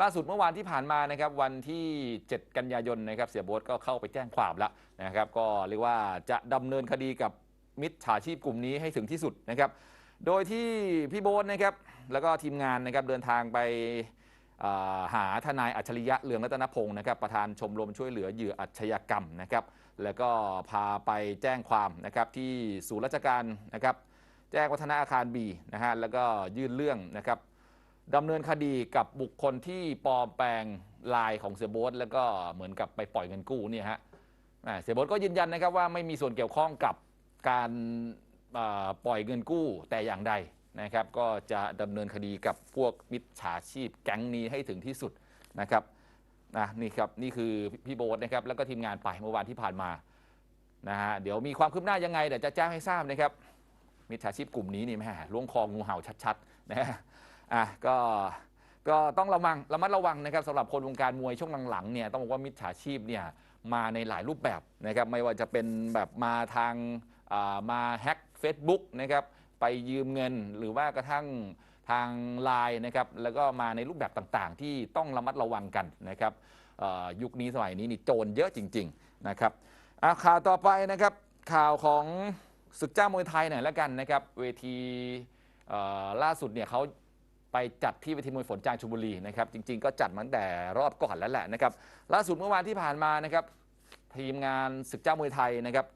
ล่าสุดเมื่อวานที่ผ่านมานะครับวันที่ 7 กันยายนนะครับเสียโบ๊ทก็เข้าไปแจ้งความแล้วนะครับก็เรียกว่าจะดำเนินคดีกับมิจฉาชีพกลุ่มนี้ให้ถึงที่สุดนะครับโดยที่พี่โบ๊ทนะครับแล้วก็ทีมงานนะครับเดินทางไปหาทนายอัจฉริยะเรืองรัตนพงศ์นะครับประธานชมรมช่วยเหลือเหยื่ออาชญากรรมนะครับแล้วก็พาไปแจ้งความนะครับที่ศูนย์ราชการนะครับแจ้งวัฒนาอาคารบีนะฮะแล้วก็ยื่นเรื่องนะครับ ดำเนินคดีกับบุคคลที่ปลอมแปลงลายของเสียโบ๊ทแล้วก็เหมือนกับไปปล่อยเงินกู้เนี่ยฮะอ่าเสียโบ๊ทก็ยืนยันนะครับว่าไม่มีส่วนเกี่ยวข้องกับการอ่าปล่อยเงินกู้แต่อย่างใดนะครับ ก็จะดำเนินคดีกับพวกมิจฉาชีพแก๊งนี้ให้ถึงที่สุดนะครับนะนี่ครับนี่คือพี่โบ๊ทนะครับแล้วก็ทีมงานไปเมื่อวานที่ผ่านมานะฮะเดี๋ยวมีความคืบหน้ายังไงเดี๋ยวจะแจ้งให้ทราบนะครับ มิจฉาชีพกลุ่มนี้นี่แม่ล้วงคองูเห่าชัดๆนะฮะ อะก็ก็ต้องระวังระมัดระวังนะครับสำหรับคนวงการมวยช่วงหลังๆเนี่ยต้องบอกว่ามิจฉาชีพเนี่ยมาในหลายรูปแบบนะครับไม่ว่าจะเป็นแบบมาทางมาแฮ็ก Facebook นะครับไปยืมเงินหรือว่ากระทั่งทางไลน์นะครับแล้วก็มาในรูปแบบต่างๆ ที่ต้องระมัดระวังกันนะครับยุคนี้สมัยนี้นี่โจรเยอะจริงๆนะครับข่าวต่อไปนะครับข่าวของศึกเจ้ามวยไทยหน่อยแล้วกันนะครับเวทีล่าสุดเนี่ยเขา ไปจัดที่เวทีมวยฝนจางชลบุรีนะครับจริง ๆ ก็จัดมาตั้งแต่รอบก่อนแล้วแหละนะครับล่าสุดเมื่อวานที่ผ่านมานะครับทีมงานศึกเจ้ามวยไทยนะครับ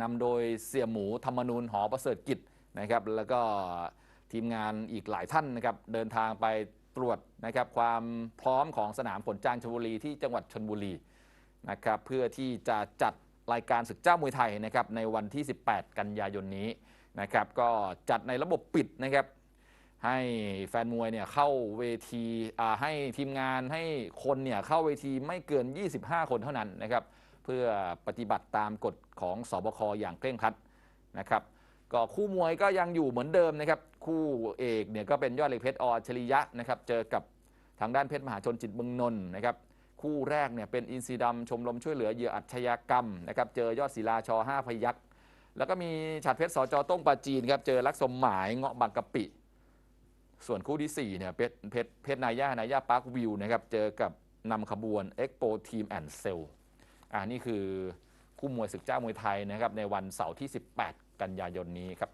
นำโดยเสี่ยหมูธรรมนูญหอประเสริฐกิจนะครับแล้วก็ทีมงานอีกหลายท่านนะครับเดินทางไปตรวจนะครับความพร้อมของสนามฝนจางชลบุรีที่จังหวัดชลบุรีนะครับเพื่อที่จะจัดรายการศึกเจ้ามวยไทยนะครับในวันที่ 18 กันยายนนี้นะครับก็จัดในระบบปิดนะครับ ให้แฟนมวยเนี่ยเข้าเวทีให้ทีมงานให้คนเนี่ยเข้าเวทีไม่เกิน 25 คนเท่านั้นนะครับเพื่อปฏิบัติตามกฎของสบคอย่างเคร่งครัดนะครับก็คู่มวยก็ยังอยู่เหมือนเดิมนะครับคู่เอกเนี่ยก็เป็นยอดเหล็กเพชรออัจฉริยะนะครับเจอกับทางด้านเพชรมหาชนจิตเมืองนนท์นะครับคู่แรกเนี่ยเป็นอินซีดำชมรมช่วยเหลือเหยื่ออาชญากรรมนะครับเจอยอดศิลาชอ5พยักษ์แล้วก็มีฉาดเพชรสจต้งปาจีนครับเจอลักษมหมายเงาะบางกะปิ ส่วนคู่ที่ 4 เนี่ย เพชรเพชรเพชรนายา นายาปาร์ควิวนะครับ เจอกับนำขบวนเอ็กโปทีมแอนด์เซลอ่านี่คือคู่มวยศึกเจ้ามวยไทยนะครับ ในวันเสาร์ที่ 18 กันยายนนี้ครับ